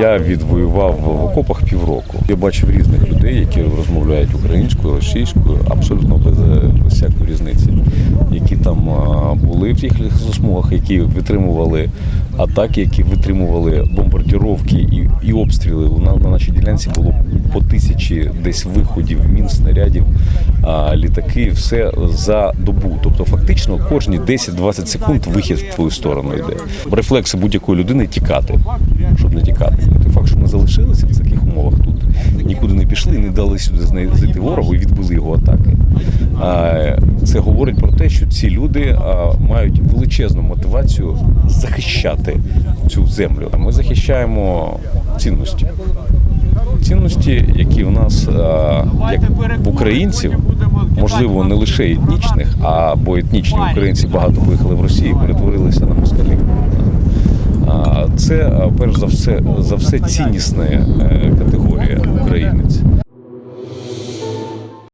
Я відвоював в окопах півроку. Я бачив різних людей, які розмовляють українською, російською, абсолютно без, без всякої різниці, які там були в тих лісосмугах, які витримували атаки, які витримували бомбардіровки і, і обстріли. У нас на нашій ділянці було по тисячі десь виходів, мін, снарядів, літаки, все за добу. Тобто, фактично, кожні 10-20 секунд вихід в твою сторону йде. Рефлекси будь-якої людини тікати, щоб не тікати. Залишилися в таких умовах тут, нікуди не пішли, не дали сюди знайти ворогу і відбили його атаки. Це говорить про те, що ці люди мають величезну мотивацію захищати цю землю. Ми захищаємо цінності. Цінності, які в нас як в українців, можливо, не лише етнічних, а бо етнічні українці багато виїхали в Росію, Це перш за все за все ціннісна е, категорія українець.